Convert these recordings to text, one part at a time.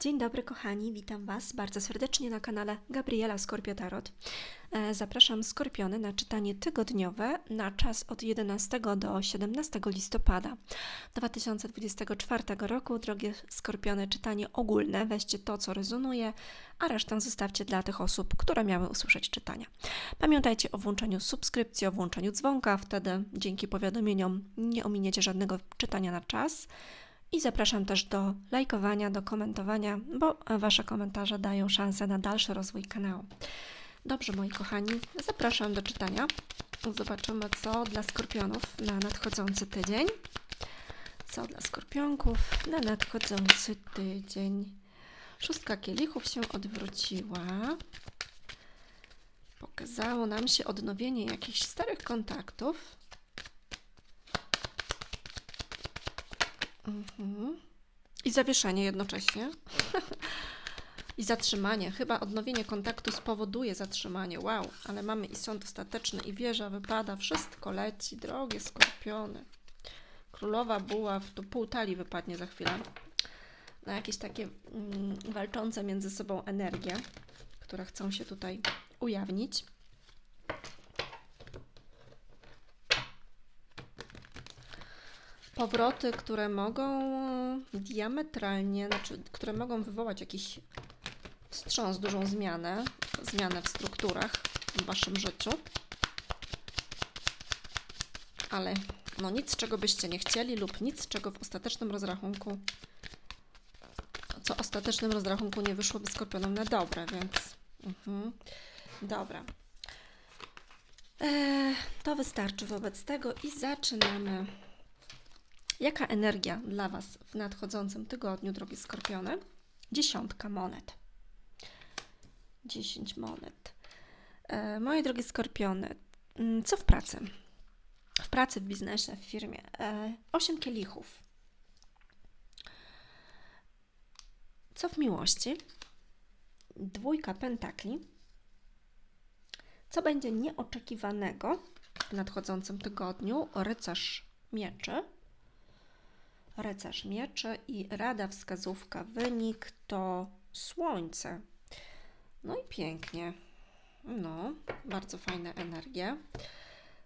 Dzień dobry kochani, witam Was bardzo serdecznie na kanale Gabriela Skorpio Tarot. E, Zapraszam Skorpiony na czytanie tygodniowe na czas od 11 do 17 listopada 2024 roku. Drogie Skorpiony, czytanie ogólne, weźcie to co rezonuje, a resztę zostawcie dla tych osób, które miały usłyszeć czytania. Pamiętajcie o włączeniu subskrypcji, o włączeniu dzwonka, wtedy dzięki powiadomieniom nie ominiecie żadnego czytania na czas. I zapraszam też do lajkowania, do komentowania, bo Wasze komentarze dają szansę na dalszy rozwój kanału. Dobrze, moi kochani, zapraszam do czytania. Zobaczymy, co dla skorpionów na nadchodzący tydzień. Co dla skorpionków na nadchodzący tydzień. Szóstka kielichów się odwróciła. Pokazało nam się odnowienie jakichś starych kontaktów. Mhm. I zawieszenie jednocześnie. I zatrzymanie. Chyba odnowienie kontaktu spowoduje zatrzymanie. Wow, ale mamy i sąd ostateczny, i wieża wypada. Wszystko leci, drogie skorpiony. Królowa buła, tu pół talii wypadnie za chwilę. Na jakieś takie mm, walczące między sobą energie, które chcą się tutaj ujawnić. Powroty, które mogą diametralnie, znaczy, które mogą wywołać jakiś wstrząs, dużą zmianę, zmianę w strukturach w Waszym życiu. Ale no nic, czego byście nie chcieli lub nic, czego w ostatecznym rozrachunku, co ostatecznym rozrachunku nie wyszłoby skorpionom na dobre, więc mhm. dobra. Eee, to wystarczy wobec tego i zaczynamy Jaka energia dla Was w nadchodzącym tygodniu, drogie skorpiony? Dziesiątka monet. Dziesięć monet. E, moje drogie skorpiony, mm, co w pracy? W pracy, w biznesie, w firmie. E, osiem kielichów. Co w miłości? Dwójka pentakli. Co będzie nieoczekiwanego w nadchodzącym tygodniu? Rycerz mieczy rycerz mieczy i rada wskazówka, wynik to słońce. No i pięknie. No, bardzo fajne energie.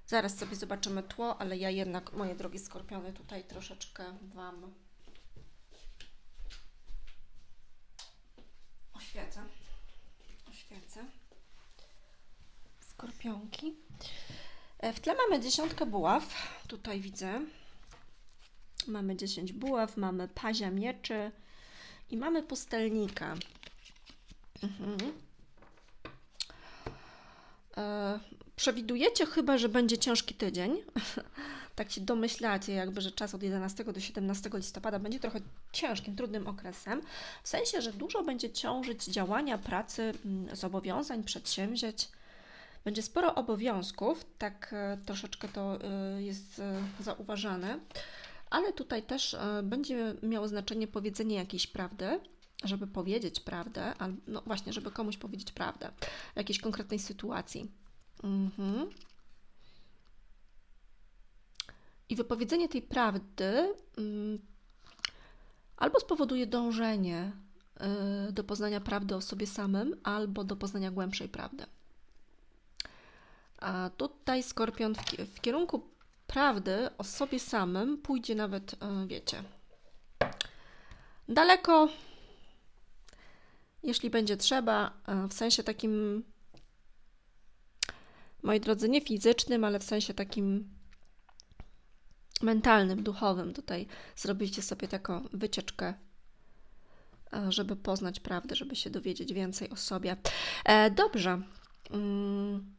Zaraz sobie zobaczymy tło, ale ja jednak, moje drogie skorpiony, tutaj troszeczkę Wam oświecę. Oświecę. Skorpionki. E, w tle mamy dziesiątkę buław. Tutaj widzę. Mamy 10 buław, mamy pazia mieczy i mamy pustelnika. Mhm. E, przewidujecie chyba, że będzie ciężki tydzień. tak się domyślacie, jakby, że czas od 11 do 17 listopada będzie trochę ciężkim, trudnym okresem. W sensie, że dużo będzie ciążyć działania, pracy, mm, zobowiązań, przedsięwzięć. Będzie sporo obowiązków, tak e, troszeczkę to e, jest e, zauważane ale tutaj też e, będzie miało znaczenie powiedzenie jakiejś prawdy, żeby powiedzieć prawdę, no właśnie, żeby komuś powiedzieć prawdę w jakiejś konkretnej sytuacji. Mhm. I wypowiedzenie tej prawdy mm, albo spowoduje dążenie y, do poznania prawdy o sobie samym, albo do poznania głębszej prawdy. A tutaj skorpion w, w kierunku prawdy o sobie samym pójdzie nawet, e, wiecie, daleko, jeśli będzie trzeba, e, w sensie takim, moi drodzy, nie fizycznym, ale w sensie takim mentalnym, duchowym. Tutaj zrobiliście sobie taką wycieczkę, e, żeby poznać prawdę, żeby się dowiedzieć więcej o sobie. Dobrze. Mm,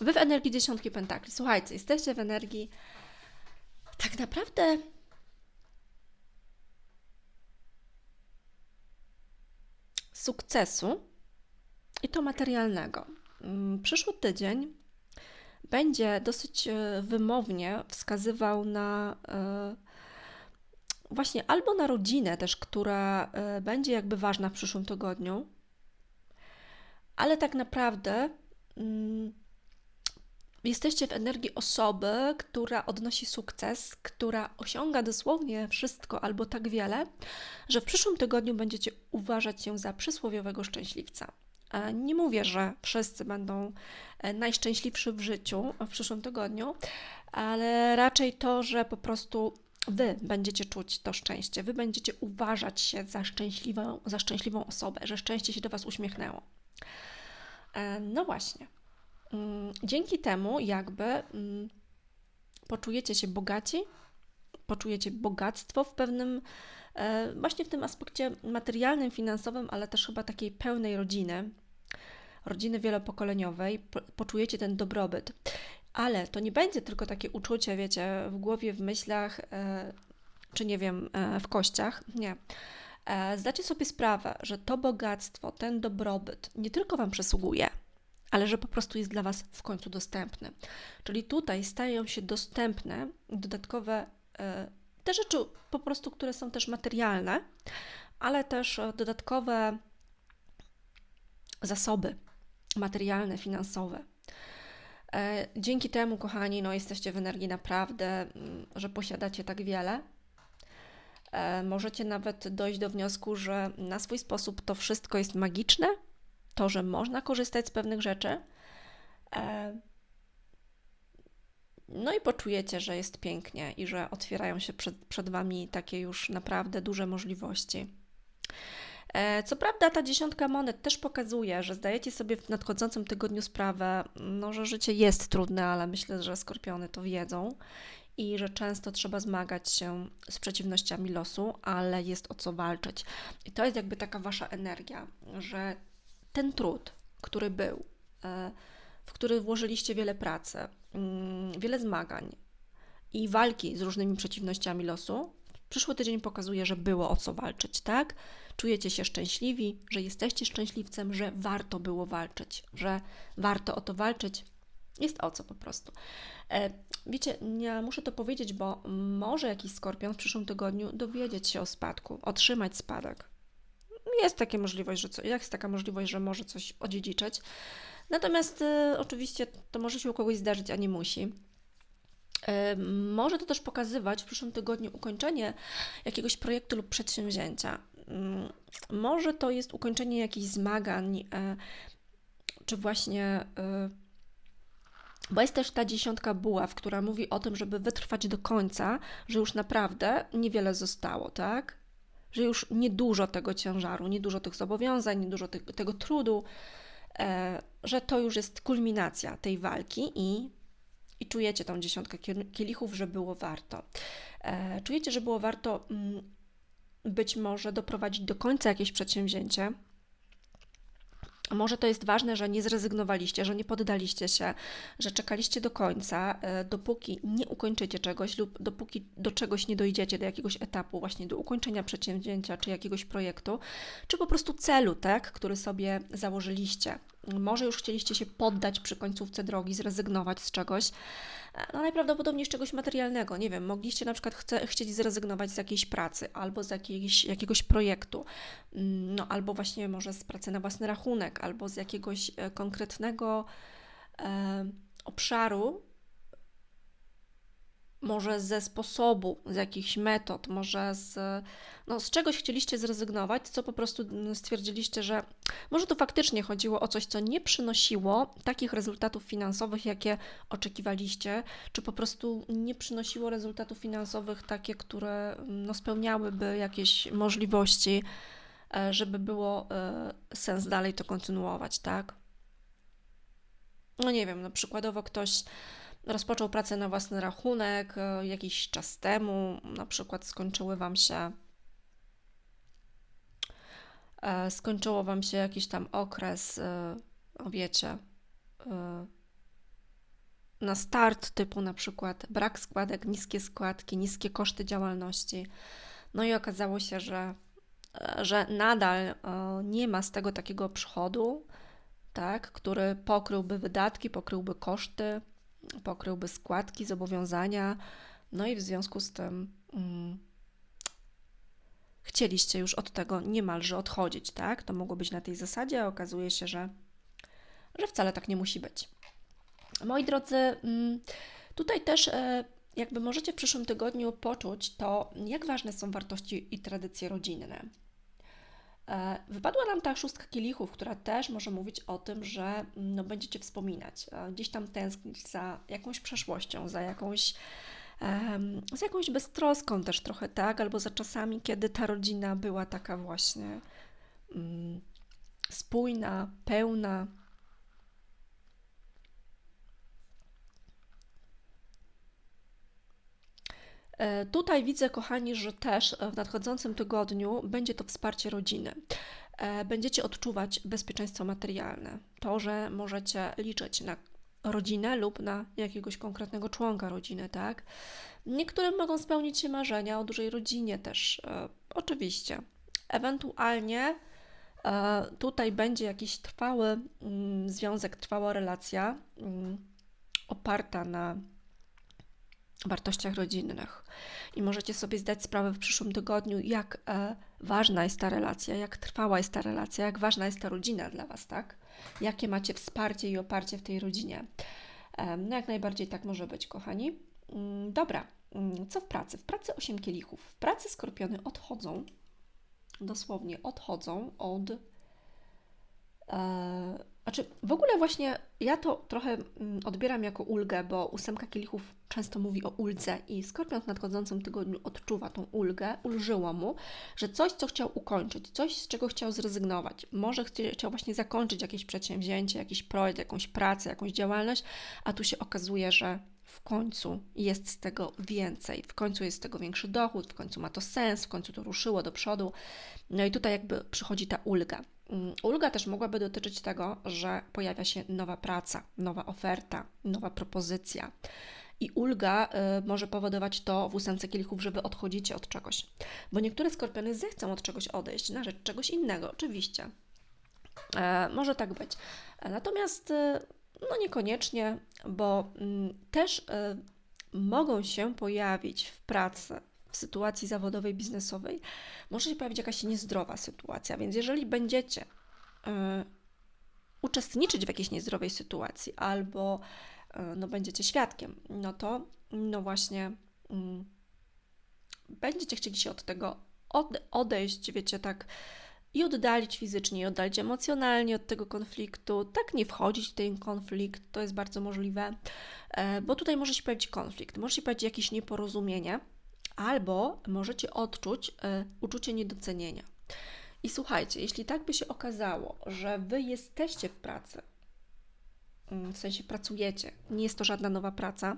wy w energii dziesiątki pentakli. Słuchajcie, jesteście w energii tak naprawdę sukcesu i to materialnego. Mm, przyszły tydzień będzie dosyć e, wymownie wskazywał na e, właśnie albo na rodzinę też, która e, będzie jakby ważna w przyszłym tygodniu, ale tak naprawdę mm, jesteście w energii osoby, która odnosi sukces, która osiąga dosłownie wszystko albo tak wiele, że w przyszłym tygodniu będziecie uważać się za przysłowiowego szczęśliwca. Nie mówię, że wszyscy będą e, najszczęśliwsi w życiu w przyszłym tygodniu, ale raczej to, że po prostu Wy będziecie czuć to szczęście, Wy będziecie uważać się za szczęśliwą, za szczęśliwą osobę, że szczęście się do Was uśmiechnęło. E, No właśnie. Mm, Dzięki temu, jakby mm, poczujecie się bogaci, poczujecie bogactwo w pewnym, e, właśnie w tym aspekcie materialnym, finansowym, ale też chyba takiej pełnej rodziny, rodziny wielopokoleniowej, po- poczujecie ten dobrobyt. Ale to nie będzie tylko takie uczucie, wiecie, w głowie, w myślach, e, czy nie wiem, e, w kościach. Nie. Zdacie sobie sprawę, że to bogactwo, ten dobrobyt nie tylko Wam przysługuje, ale że po prostu jest dla Was w końcu dostępny. Czyli tutaj stają się dostępne dodatkowe e, te rzeczy, po prostu, które są też materialne, ale też e, dodatkowe zasoby materialne, finansowe. E, Dzięki temu, kochani, no, jesteście w energii naprawdę, mm, że posiadacie tak wiele. Możecie nawet dojść do wniosku, że na swój sposób to wszystko jest magiczne, to, że można korzystać z pewnych rzeczy. E, No i poczujecie, że jest pięknie i że otwierają się przed, przed Wami takie już naprawdę duże możliwości. E, Co prawda, ta dziesiątka monet też pokazuje, że zdajecie sobie w nadchodzącym tygodniu sprawę, no, że życie jest trudne, ale myślę, że skorpiony to wiedzą i że często trzeba zmagać się z przeciwnościami losu, ale jest o co walczyć. I to jest jakby taka wasza energia, że ten trud, który był, e, w który włożyliście wiele pracy, mm, wiele zmagań i walki z różnymi przeciwnościami losu, przyszły tydzień pokazuje, że było o co walczyć, tak? Czujecie się szczęśliwi, że jesteście szczęśliwcem, że warto było walczyć, że warto o to walczyć. Jest o co po prostu. E, Wiecie, ja muszę to powiedzieć, bo może jakiś skorpion w przyszłym tygodniu dowiedzieć się o spadku, otrzymać spadek. Jest taka możliwość, że co, jest taka możliwość, że może coś odziedziczyć. Natomiast e, oczywiście to może się u kogoś zdarzyć, a nie musi. E, Może to też pokazywać w przyszłym tygodniu ukończenie jakiegoś projektu lub przedsięwzięcia. Mm, Może to jest ukończenie jakichś zmagań, e, czy właśnie. e, Bo jest też ta dziesiątka buław, która mówi o tym, żeby wytrwać do końca, że już naprawdę niewiele zostało, tak? Że już niedużo tego ciężaru, niedużo tych zobowiązań, niedużo te, tego trudu, e, że to już jest kulminacja tej walki i i czujecie tą dziesiątkę kiel- kielichów, że było warto. E, czujecie, że było warto mm, być może doprowadzić do końca jakieś przedsięwzięcie. Może to jest ważne, że nie zrezygnowaliście, że nie poddaliście się, że czekaliście do końca, e, dopóki nie ukończycie czegoś lub dopóki do czegoś nie dojdziecie, do jakiegoś etapu, właśnie do ukończenia przedsięwzięcia czy jakiegoś projektu, czy po prostu celu, tak, który sobie założyliście. Może już chcieliście się poddać przy końcówce drogi, zrezygnować z czegoś, e, no najprawdopodobniej z czegoś materialnego. Nie wiem, mogliście na przykład chce, chcieć zrezygnować z jakiejś pracy albo z jakiejś, jakiegoś projektu, Mm, no albo właśnie może z pracy na własny rachunek, albo z jakiegoś e, konkretnego e, obszaru, może ze sposobu, z jakichś metod, może z, no, z czegoś chcieliście zrezygnować, co po prostu stwierdziliście, że może to faktycznie chodziło o coś, co nie przynosiło takich rezultatów finansowych, jakie oczekiwaliście, czy po prostu nie przynosiło rezultatów finansowych takie, które no, spełniałyby jakieś możliwości, e, żeby było e, sens dalej to kontynuować, tak? No nie wiem, no przykładowo ktoś rozpoczął pracę na własny rachunek e, jakiś czas temu, na przykład skończyły Wam się e, skończyło Wam się jakiś tam okres, e, wiecie, na start typu na przykład brak składek, niskie składki, niskie koszty działalności. No i okazało się, że, że nadal nie ma z tego takiego przychodu, tak, który pokryłby wydatki, pokryłby koszty, pokryłby składki, zobowiązania. No i w związku z tym mm, chcieliście już od tego niemalże odchodzić, tak? To mogło być na tej zasadzie, a okazuje się, że, że wcale tak nie musi być. Moi drodzy, mm, tutaj też e, jakby możecie w przyszłym tygodniu poczuć to, jak ważne są wartości i tradycje rodzinne. E, wypadła nam ta szóstka kielichów, która też może mówić o tym, że mm, no, będziecie wspominać, e, gdzieś tam tęsknić za jakąś przeszłością, za jakąś, za jakąś beztroską też trochę, tak? Albo za czasami, kiedy ta rodzina była taka właśnie mm, spójna, pełna, tutaj widzę, kochani, że też w nadchodzącym tygodniu będzie to wsparcie rodziny. E, będziecie odczuwać bezpieczeństwo materialne. To, że możecie liczyć na rodzinę lub na jakiegoś konkretnego członka rodziny, tak? Niektórym mogą spełnić się marzenia o dużej rodzinie też, e, oczywiście. Ewentualnie e, tutaj będzie jakiś trwały mm, związek, trwała relacja mm, oparta na wartościach rodzinnych. I możecie sobie zdać sprawę w przyszłym tygodniu, jak e, ważna jest ta relacja, jak trwała jest ta relacja, jak ważna jest ta rodzina dla Was, tak? Jakie macie wsparcie i oparcie w tej rodzinie. E, no, jak najbardziej tak może być, kochani. Mm, dobra, mm, co w pracy? W pracy 8 kielichów. W pracy skorpiony odchodzą, dosłownie odchodzą od E, znaczy, w ogóle właśnie ja to trochę mm, odbieram jako ulgę, bo ósemka kielichów często mówi o uldze i Skorpion w nadchodzącym tygodniu odczuwa tą ulgę, ulżyło mu, że coś, co chciał ukończyć, coś, z czego chciał zrezygnować, może chciał właśnie zakończyć jakieś przedsięwzięcie, jakiś projekt, jakąś pracę, jakąś działalność, a tu się okazuje, że w końcu jest z tego więcej, w końcu jest z tego większy dochód, w końcu ma to sens, w końcu to ruszyło do przodu. No i tutaj jakby przychodzi ta ulga. Mm, ulga też mogłaby dotyczyć tego, że pojawia się nowa praca, nowa oferta, nowa propozycja. I ulga y, może powodować to w ósemce kielichów, że wy odchodzicie od czegoś. Bo niektóre skorpiony zechcą od czegoś odejść na rzecz czegoś innego, oczywiście. E, może tak być. E, natomiast y, no niekoniecznie, bo y, też e, mogą się pojawić w pracy sytuacji zawodowej, biznesowej, może się pojawić jakaś niezdrowa sytuacja. Więc jeżeli będziecie y, uczestniczyć w jakiejś niezdrowej sytuacji albo y, no, będziecie świadkiem, no to no właśnie y, będziecie chcieli się od tego od, odejść, wiecie, tak i oddalić fizycznie, i oddalić emocjonalnie od tego konfliktu, tak nie wchodzić w ten konflikt, to jest bardzo możliwe, bo tutaj może się pojawić konflikt, może się pojawić jakieś nieporozumienie, albo możecie odczuć y, uczucie niedocenienia. I słuchajcie, jeśli tak by się okazało, że wy jesteście w pracy, mm, w sensie pracujecie, nie jest to żadna nowa praca,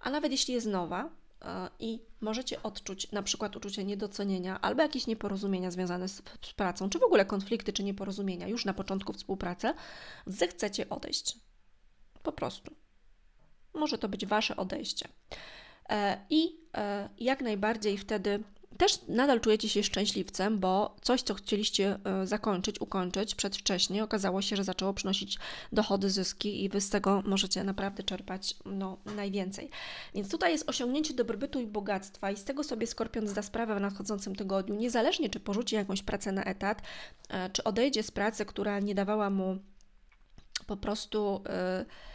a nawet jeśli jest nowa y, i możecie odczuć na przykład uczucie niedocenienia albo jakieś nieporozumienia związane z, z pracą, czy w ogóle konflikty, czy nieporozumienia już na początku współpracy, zechcecie odejść. Po prostu. Może to być wasze odejście. E, I e, jak najbardziej wtedy też nadal czujecie się szczęśliwcem, bo coś, co chcieliście e, zakończyć, ukończyć przedwcześnie, okazało się, że zaczęło przynosić dochody, zyski i wy z tego możecie naprawdę czerpać no, najwięcej. Więc tutaj jest osiągnięcie dobrobytu i bogactwa i z tego sobie Skorpion zda sprawę w nadchodzącym tygodniu, niezależnie czy porzuci jakąś pracę na etat, czy odejdzie z pracy, która nie dawała mu po prostu... Yy,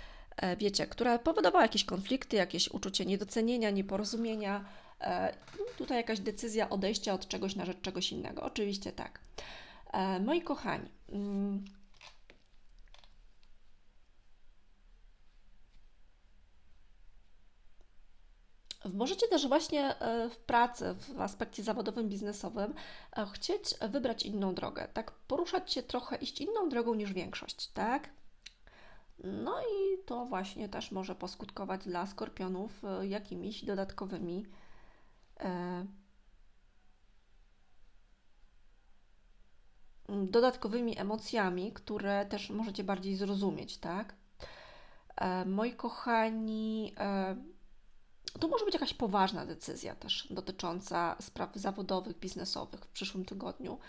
wiecie, która powodowała jakieś konflikty, jakieś uczucie niedocenienia, nieporozumienia. E, tutaj jakaś decyzja odejścia od czegoś na rzecz czegoś innego. Oczywiście tak. E, moi kochani, mm, Możecie też właśnie w pracy, w aspekcie zawodowym, biznesowym chcieć wybrać inną drogę, tak? Poruszać się trochę, iść inną drogą niż większość, tak? No i to właśnie też może poskutkować dla skorpionów e, jakimiś dodatkowymi e, dodatkowymi emocjami, które też możecie bardziej zrozumieć, tak? E, moi kochani, e, to może być jakaś poważna decyzja też dotycząca spraw zawodowych, biznesowych w przyszłym tygodniu.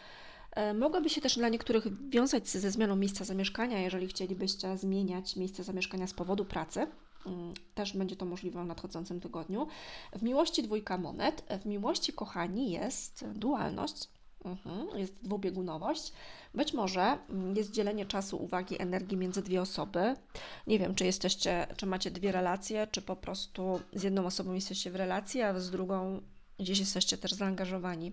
E, mogłaby się też dla niektórych wiązać ze zmianą miejsca zamieszkania, jeżeli chcielibyście zmieniać miejsce zamieszkania z powodu pracy. Mm, też będzie to możliwe w nadchodzącym tygodniu. W miłości dwójka monet. W miłości, kochani, jest dualność. Mhm, jest dwubiegunowość. Być może mm, jest dzielenie czasu, uwagi, energii między dwie osoby. Nie wiem, czy jesteście, czy macie dwie relacje, czy po prostu z jedną osobą jesteście w relacji, a z drugą gdzieś jesteście też zaangażowani.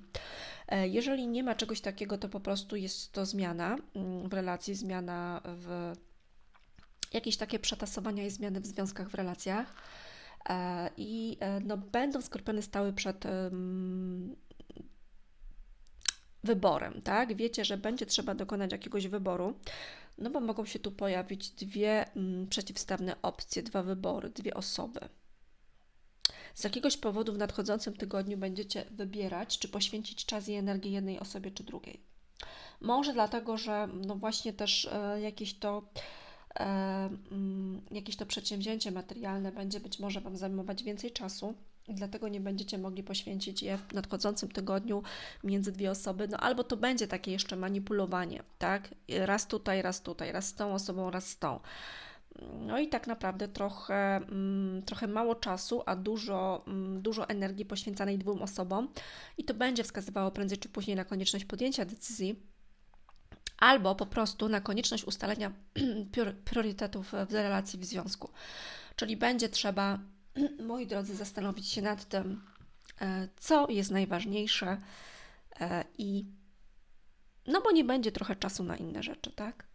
E, jeżeli nie ma czegoś takiego, to po prostu jest to zmiana mm, w relacji, zmiana w jakieś takie przetasowania i zmiany w związkach, w relacjach. E, I e, no, będą skorpiony stały przed wyborem, tak? Wiecie, że będzie trzeba dokonać jakiegoś wyboru, no bo mogą się tu pojawić dwie mm, przeciwstawne opcje, dwa wybory, dwie osoby. Z jakiegoś powodu w nadchodzącym tygodniu będziecie wybierać, czy poświęcić czas i energię jednej osobie, czy drugiej. Może dlatego, że no właśnie też e, jakieś to e, mm, jakieś to przedsięwzięcie materialne będzie być może Wam zajmować więcej czasu, i dlatego nie będziecie mogli poświęcić je w nadchodzącym tygodniu między dwie osoby, no albo to będzie takie jeszcze manipulowanie, tak? Raz tutaj, raz tutaj, raz z tą osobą, raz z tą. No i tak naprawdę trochę, mm, trochę mało czasu, a dużo, mm, dużo energii poświęcanej dwóm osobom, i to będzie wskazywało prędzej czy później na konieczność podjęcia decyzji, albo po prostu na konieczność ustalenia priorytetów w relacji w związku. Czyli będzie trzeba moi drodzy, zastanowić się nad tym, e, co jest najważniejsze e, i no bo nie będzie trochę czasu na inne rzeczy, tak?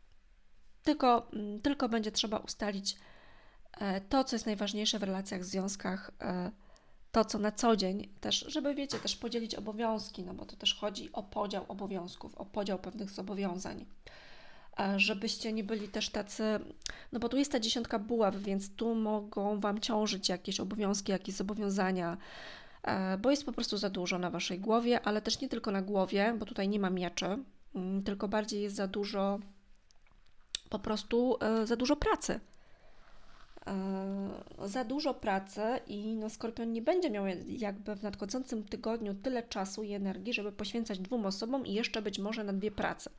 Tylko, mm, tylko będzie trzeba ustalić e, to, co jest najważniejsze w relacjach, w związkach, to, co na co dzień też, żeby wiecie, też podzielić obowiązki, no bo to też chodzi o podział obowiązków, o podział pewnych zobowiązań. Żebyście nie byli też tacy, no bo tu jest ta dziesiątka buław, więc tu mogą Wam ciążyć jakieś obowiązki, jakieś zobowiązania, e, bo jest po prostu za dużo na Waszej głowie, ale też nie tylko na głowie, bo tutaj nie ma mieczy, mm, tylko bardziej jest za dużo, po prostu e, za dużo pracy. E, za dużo pracy i no, Skorpion nie będzie miał jakby w nadchodzącym tygodniu tyle czasu i energii, żeby poświęcać dwóm osobom i jeszcze być może na dwie prace.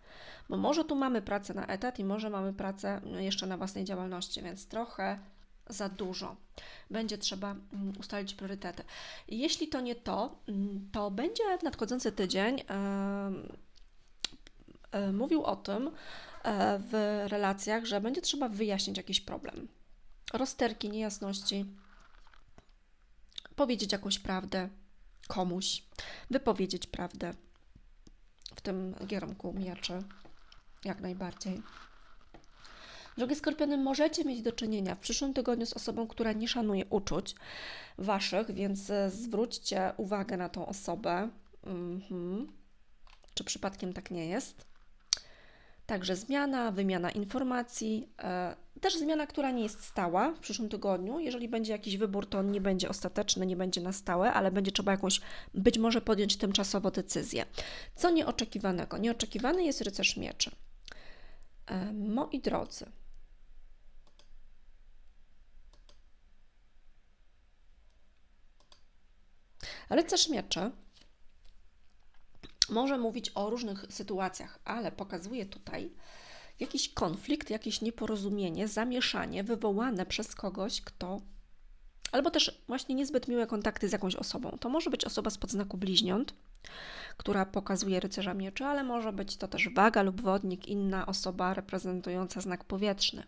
Bo może tu mamy pracę na etat i może mamy pracę jeszcze na własnej działalności, więc trochę za dużo. Będzie trzeba mm, ustalić priorytety. Jeśli to nie to, mm, to będzie nadchodzący tydzień yy, mówił o tym w relacjach, że będzie trzeba wyjaśnić jakiś problem rozterki, niejasności, powiedzieć jakąś prawdę komuś, wypowiedzieć prawdę w tym giermku mieczy, jak najbardziej. Drogie skorpiony, możecie mieć do czynienia w przyszłym tygodniu z osobą, która nie szanuje uczuć waszych, więc e, zwróćcie uwagę na tą osobę. Mhm. Czy przypadkiem tak nie jest? Także zmiana, wymiana informacji, e, też zmiana, która nie jest stała w przyszłym tygodniu. Jeżeli będzie jakiś wybór, to on nie będzie ostateczny, nie będzie na stałe, ale będzie trzeba jakąś być może podjąć tymczasowo decyzję. Co nieoczekiwanego? Nieoczekiwany jest rycerz mieczy. E, moi drodzy, rycerz mieczy może mówić o różnych sytuacjach, ale pokazuje tutaj jakiś konflikt, jakieś nieporozumienie, zamieszanie wywołane przez kogoś, kto albo też właśnie niezbyt miłe kontakty z jakąś osobą. To może być osoba z podznaku bliźniąt, która pokazuje rycerza mieczy, ale może być to też waga lub wodnik, inna osoba reprezentująca znak powietrzny.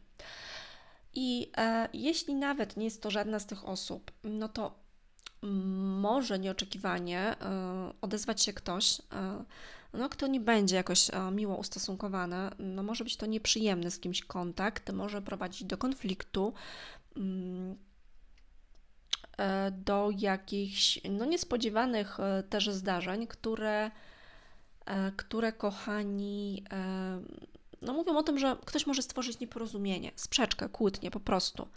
I e, jeśli nawet nie jest to żadna z tych osób, no to może nieoczekiwanie e, odezwać się ktoś, e, no, kto nie będzie jakoś e, miło ustosunkowany. No, może być to nieprzyjemny z kimś kontakt, może prowadzić do konfliktu, mm, do jakichś no, niespodziewanych też zdarzeń, które, które kochani, no mówią o tym, że ktoś może stworzyć nieporozumienie, sprzeczkę, kłótnię po prostu.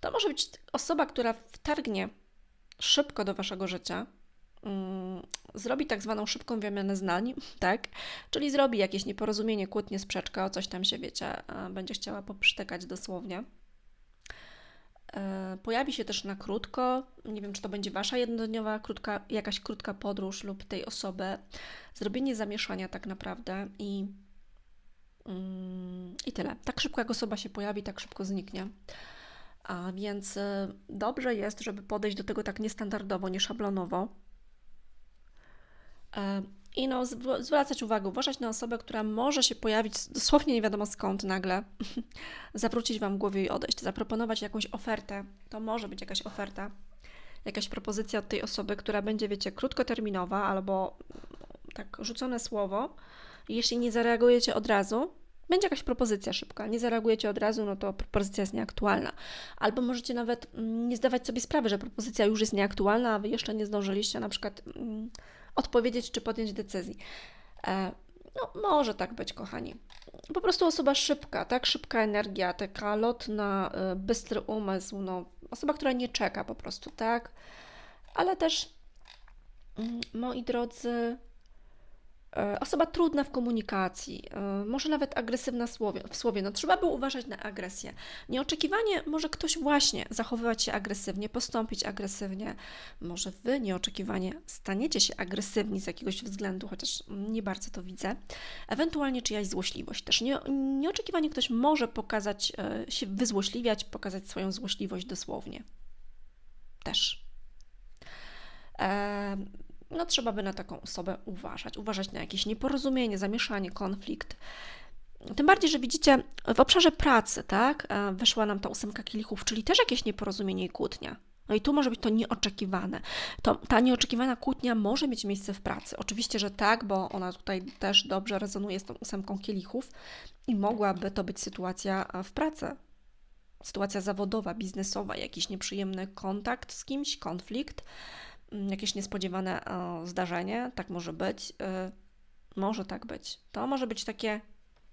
To może być osoba, która wtargnie szybko do waszego życia, mm, zrobi tak zwaną szybką wymianę znań, tak? Czyli zrobi jakieś nieporozumienie, kłótnie, sprzeczkę, o coś tam się, wiecie, będzie chciała poprztykać dosłownie. E, pojawi się też na krótko, nie wiem, czy to będzie Wasza jednodniowa, krótka, jakaś krótka podróż lub tej osoby, zrobienie zamieszania tak naprawdę i, mm, i tyle. Tak szybko jak osoba się pojawi, tak szybko zniknie. A więc y, dobrze jest, żeby podejść do tego tak niestandardowo, nieszablonowo. E, I no, zw- zwracać uwagę, uważać na osobę, która może się pojawić dosłownie nie wiadomo skąd nagle, zawrócić Wam głowę i odejść, zaproponować jakąś ofertę. To może być jakaś oferta, jakaś propozycja od tej osoby, która będzie, wiecie, krótkoterminowa albo tak rzucone słowo. Jeśli nie zareagujecie od razu, będzie jakaś propozycja szybka. Nie zareagujecie od razu, no to propozycja jest nieaktualna. Albo możecie nawet mm, nie zdawać sobie sprawy, że propozycja już jest nieaktualna, a Wy jeszcze nie zdążyliście na przykład mm, odpowiedzieć czy podjąć decyzji. E, no, może tak być, kochani. Po prostu osoba szybka, tak? Szybka energia, taka lotna, y, bystry umysł, no, osoba, która nie czeka po prostu, tak? Ale też, mm, moi drodzy, Osoba trudna w komunikacji, e, może nawet agresywna w słowie. No, trzeba by uważać na agresję. Nieoczekiwanie może ktoś właśnie zachowywać się agresywnie, postąpić agresywnie. Może wy nieoczekiwanie staniecie się agresywni z jakiegoś względu, chociaż nie bardzo to widzę. Ewentualnie czyjaś złośliwość też. Nie, nieoczekiwanie ktoś może pokazać, e, się wyzłośliwiać, pokazać swoją złośliwość dosłownie. Też no trzeba by na taką osobę uważać, uważać na jakieś nieporozumienie, zamieszanie, konflikt. Tym bardziej, że widzicie, w obszarze pracy, tak, e, wyszła nam ta ósemka kielichów, czyli też jakieś nieporozumienie i kłótnia. No i tu może być to nieoczekiwane. To, ta nieoczekiwana kłótnia może mieć miejsce w pracy. Oczywiście, że tak, bo ona tutaj też dobrze rezonuje z tą ósemką kielichów i mogłaby to być sytuacja e, w pracy. Sytuacja zawodowa, biznesowa, jakiś nieprzyjemny kontakt z kimś, konflikt jakieś niespodziewane zdarzenie, tak może być. Y, może tak być. To może być takie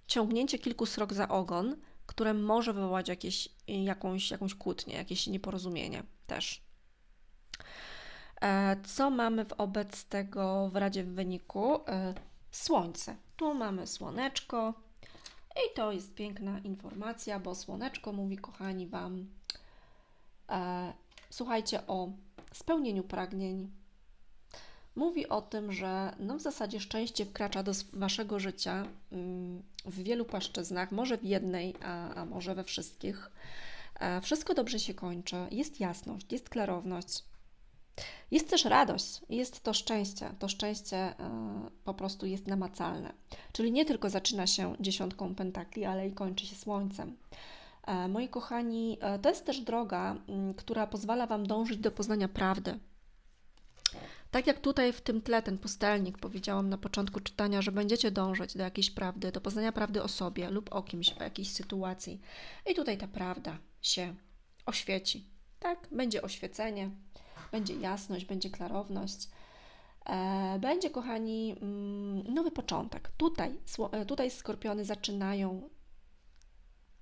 ciągnięcie kilku srok za ogon, które może wywołać jakieś, jakąś, jakąś kłótnię, jakieś nieporozumienie też. E, co mamy wobec tego w Radzie w wyniku? E, słońce. Tu mamy słoneczko i to jest piękna informacja, bo słoneczko mówi, kochani, Wam, e, słuchajcie o spełnieniu pragnień. Mówi o tym, że no w zasadzie szczęście wkracza do Waszego życia mm, w wielu płaszczyznach, może w jednej, a, a może we wszystkich. E, wszystko dobrze się kończy, jest jasność, jest klarowność. Jest też radość, jest to szczęście. To szczęście e, po prostu jest namacalne. Czyli nie tylko zaczyna się dziesiątką pentakli, ale i kończy się słońcem. E, moi kochani, e, to jest też droga, która pozwala Wam dążyć do poznania prawdy. Tak jak tutaj w tym tle ten pustelnik powiedziałam na początku czytania, że będziecie dążyć do jakiejś prawdy, do poznania prawdy o sobie lub o kimś, o jakiejś sytuacji. I tutaj ta prawda się oświeci. Tak, będzie oświecenie, będzie jasność, będzie klarowność. E, będzie, kochani, nowy początek. Tutaj, tutaj skorpiony zaczynają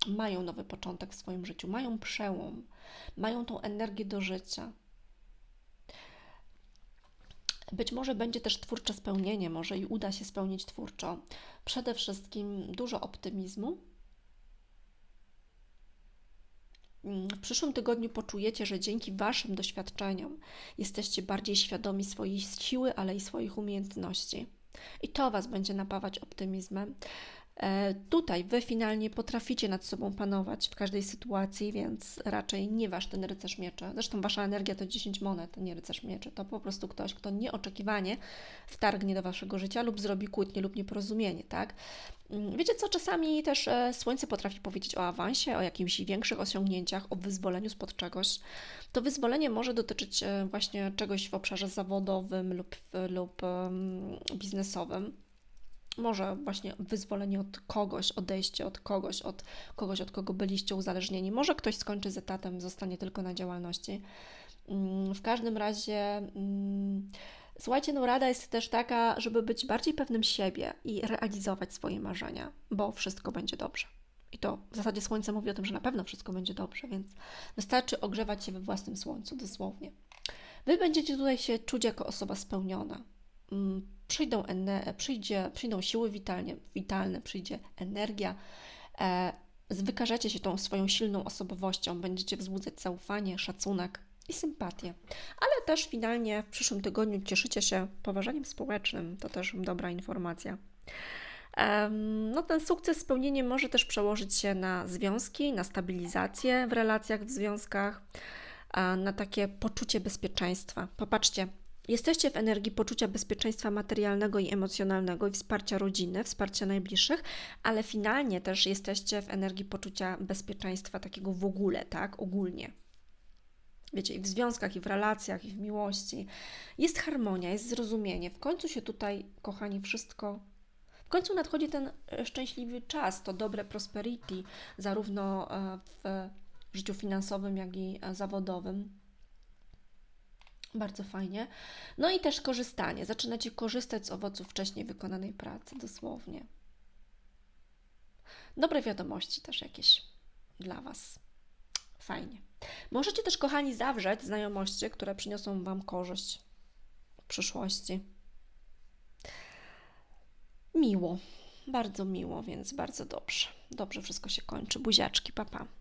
mają nowy początek w swoim życiu, mają przełom, mają tą energię do życia. Być może będzie też twórcze spełnienie, może i uda się spełnić twórczo. Przede wszystkim dużo optymizmu. W przyszłym tygodniu poczujecie, że dzięki Waszym doświadczeniom jesteście bardziej świadomi swojej siły, ale i swoich umiejętności. I to Was będzie napawać optymizmem. E, tutaj wy finalnie potraficie nad sobą panować w każdej sytuacji, więc raczej nie wasz ten rycerz mieczy. Zresztą wasza energia to 10 monet, nie rycerz mieczy. To po prostu ktoś, kto nieoczekiwanie wtargnie do waszego życia lub zrobi kłótnię lub nieporozumienie, tak? Mm, wiecie co, czasami też e, Słońce potrafi powiedzieć o awansie, o jakimś większych osiągnięciach, o wyzwoleniu spod czegoś. To wyzwolenie może dotyczyć e, właśnie czegoś w obszarze zawodowym lub, lub biznesowym może właśnie wyzwolenie od kogoś, odejście od kogoś, od kogoś, od kogo byliście uzależnieni. Może ktoś skończy z etatem, zostanie tylko na działalności. Mm, w każdym razie, mm, słuchajcie, no rada jest też taka, żeby być bardziej pewnym siebie i realizować swoje marzenia, bo wszystko będzie dobrze. I to w zasadzie słońce mówi o tym, że na pewno wszystko będzie dobrze, więc wystarczy ogrzewać się we własnym słońcu, dosłownie. Wy będziecie tutaj się czuć jako osoba spełniona. Przyjdą, przyjdzie, przyjdą siły witalne, witalne, przyjdzie energia, e, wykażecie się tą swoją silną osobowością, będziecie wzbudzać zaufanie, szacunek i sympatię. Ale też finalnie w przyszłym tygodniu cieszycie się poważaniem społecznym, to też dobra informacja. No, ten sukces, spełnienie może też przełożyć się na związki, na stabilizację w relacjach, w związkach, na takie poczucie bezpieczeństwa. Popatrzcie, Jesteście w energii poczucia bezpieczeństwa materialnego i emocjonalnego i wsparcia rodziny, wsparcia najbliższych, ale finalnie też jesteście w energii poczucia bezpieczeństwa takiego w ogóle, tak? Ogólnie. Wiecie, i w związkach, i w relacjach, i w miłości. Jest harmonia, jest zrozumienie. W końcu się tutaj, kochani, wszystko. W końcu nadchodzi ten e, szczęśliwy czas, to dobre prosperity, zarówno e, w życiu finansowym, jak i e, zawodowym. Bardzo fajnie. No i też korzystanie. Zaczynacie korzystać z owoców wcześniej wykonanej pracy, dosłownie. Dobre wiadomości też jakieś dla Was. Fajnie. Możecie też, kochani, zawrzeć znajomości, które przyniosą Wam korzyść w przyszłości. Miło, bardzo miło, więc bardzo dobrze. Dobrze wszystko się kończy. Buziaczki, papa. Pa.